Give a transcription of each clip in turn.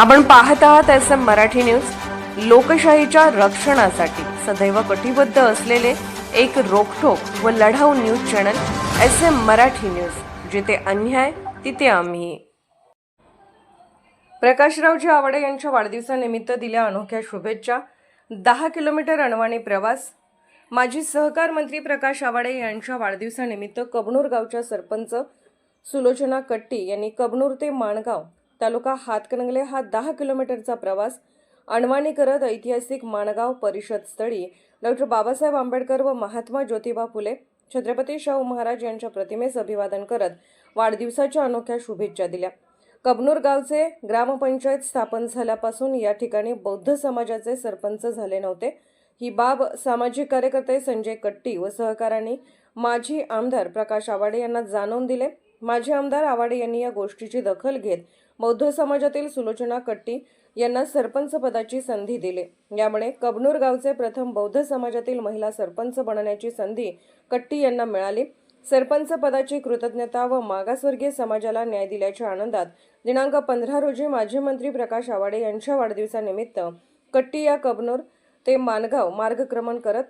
आपण पाहत आहात एस एम मराठी न्यूज. लोकशाहीच्या रक्षणासाठी सदैव कटिबद्ध असलेले एक रोखोक व लढाऊ news channel S M Marathi news. जिथे अन्याय तिथे आम्ही. प्रकाशरावजी आवडे यांच्या वाढदिवसानिमित्त दिल्या अनोख्या शुभेच्छा. दहा किलोमीटर अणवाणी प्रवास. माजी सहकार मंत्री प्रकाश आवाडे यांच्या वाढदिवसानिमित्त कबनूर गावच्या सरपंच सुलोचना कट्टी यांनी कबनूर ते माणगाव तालुका हातकणंगले हा दहा किलोमीटरचा प्रवास. अणवाणी करत ऐतिहासिक माणगाव परिषद स्थळी डॉक्टर बाबासाहेब आंबेडकर व महात्मा ज्योतिबा फुले छत्रपती शाहू महाराज यांच्या प्रतिमेस अभिवादन करत वाढदिवसाच्या अनोख्या शुभेच्छा दिल्या. कबनूर गावचे ग्रामपंचायत स्थापन झाल्यापासून या ठिकाणी बौद्ध समाजाचे सरपंच झाले नव्हते. ही बाब सामाजिक कार्यकर्ते संजय कट्टी व सहकाऱ्यांनी माजी आमदार प्रकाश आवाडे यांना जाणवून दिले. माजी आमदार आवाडे यांनी या गोष्टीची दखल घेत बौद्ध समाजातील सुलोचना कट्टी यांना सरपंच पदाची संधी दिली. यामुळे कबनूर गावचे प्रथम बौद्ध समाजातील महिला सरपंच बनण्याची संधी कट्टी यांना मिळाली. सरपंच पदाची कृतज्ञता व मागासवर्गीय समाजाला न्याय दिल्याच्या आनंदात दिनांक पंधरा रोजी माजी मंत्री प्रकाश आवाडे यांच्या वाढदिवसानिमित्त कट्टी या कबनूर ते मानगाव मार्गक्रमण करत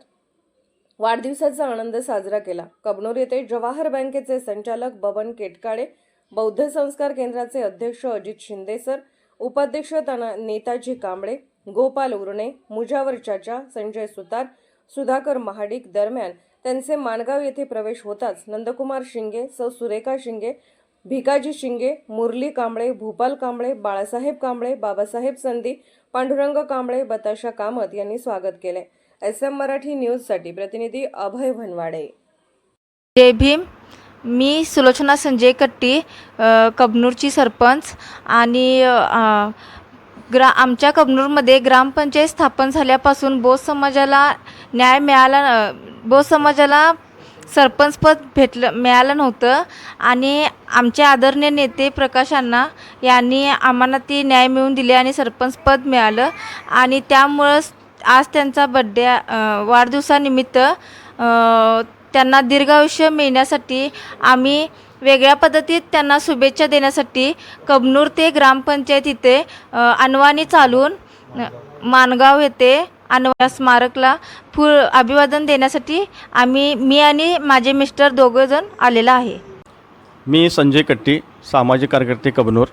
वाढदिवसाचा आनंद साजरा केला. कबनूर येथे जवाहर बँकेचे संचालक बबन केटकाळे बौद्ध संस्कार केंद्राचे अध्यक्ष अजित शिंदे सर उपाध्यक्ष तना नेताजी कांबळे गोपाल उरणे मुजावर चाचा संजय सुतार सुधाकर महाडिक दरम्यान त्यांचे माणगाव येथे प्रवेश होताच नंदकुमार शिंगे सौ. सुरेखा शिंगे भिकाजी शिंगे मुरली कांबळे भूपाल कांबळे बाळासाहेब कांबळे बाबासाहेब संधी पांडुरंग कांबळे बताशा कामत यांनी स्वागत केले. एस एम मराठी न्यूजसाठी प्रतिनिधी अभय भनवाडे. जय भीम. मी सुलोचना संजय कट्टी कबनूरची सरपंच आणि ग्रा आमच्या कबनूरमध्ये ग्रामपंचायत स्थापन झाल्यापासून बोध समाजाला न्याय मिळाला बोध समाजाला सरपंचपद भेटलं मिळालं नव्हतं आणि आमचे आदरणीय नेते प्रकाश अण्णा यांनी आम्हाला ती न्याय मिळवून दिली आणि सरपंचपद मिळालं आणि त्यामुळंच आज त्यांचा बड्डे वाढदिवसानिमित्त त्यांना दीर्घायुष्य मिळण्यासाठी आम्ही वेगळ्या पद्धतीत त्यांना शुभेच्छा देण्यासाठी कबनूर ते ग्रामपंचायत इथे अनवाणी चालून मानगाव माणगाव येथे अनवा स्मारकला फुल अभिवादन देण्यासाठी आम्ही मी आणि माझे मिस्टर दोघंजण आलेला आहे. मी संजय कट्टी सामाजिक कार्यकर्ते कबनूर.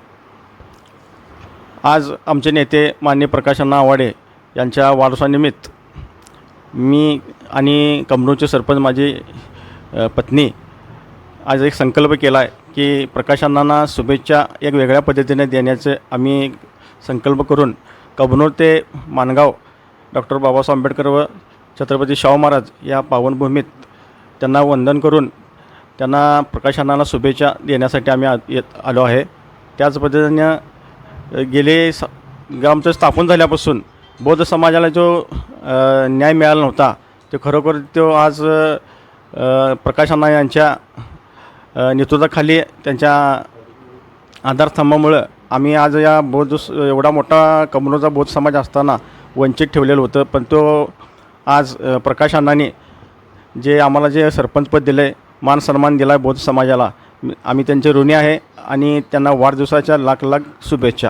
आज आमचे नेते मान्य प्रकाशांना आवाडे यांच्या वाढदिवसानिमित्त मी आणि कबनूरचे सरपंच माझी पत्नी आज एक संकल्प केला आहे की प्रकाशांना शुभेच्छा एक वेगळ्या पद्धतीने देण्याचे आम्ही संकल्प करून कबनूर ते माणगाव डॉक्टर बाबासाहेब आंबेडकर व छत्रपती शाहू महाराज या पावनभूमीत त्यांना वंदन करून त्यांना प्रकाशनाला शुभेच्छा देण्यासाठी आम्ही आ येत आलो आहे. त्याच पद्धतीने गेले स ग्रामचं स्थापन झाल्यापासून बौद्ध समाजाला जो न्याय मिळाला नव्हता तो खरोखर तो आज प्रकाश अण्णा यांच्या नेतृत्वाखाली त्यांच्या आधारस्तंभामुळं आम्ही आज या बौद्ध एवढा मोठा कमनोचा बौद्ध समाज असताना वंचित ठेवलेलं होतं. पण तो आज प्रकाश अण्णांनी जे आम्हाला जे सरपंचपद दिलं आहे मान सन्मान दिला आहे बौद्ध समाजाला आम्ही त्यांचे ऋणी आहे आणि त्यांना वाढदिवसाच्या लाख लाख शुभेच्छा.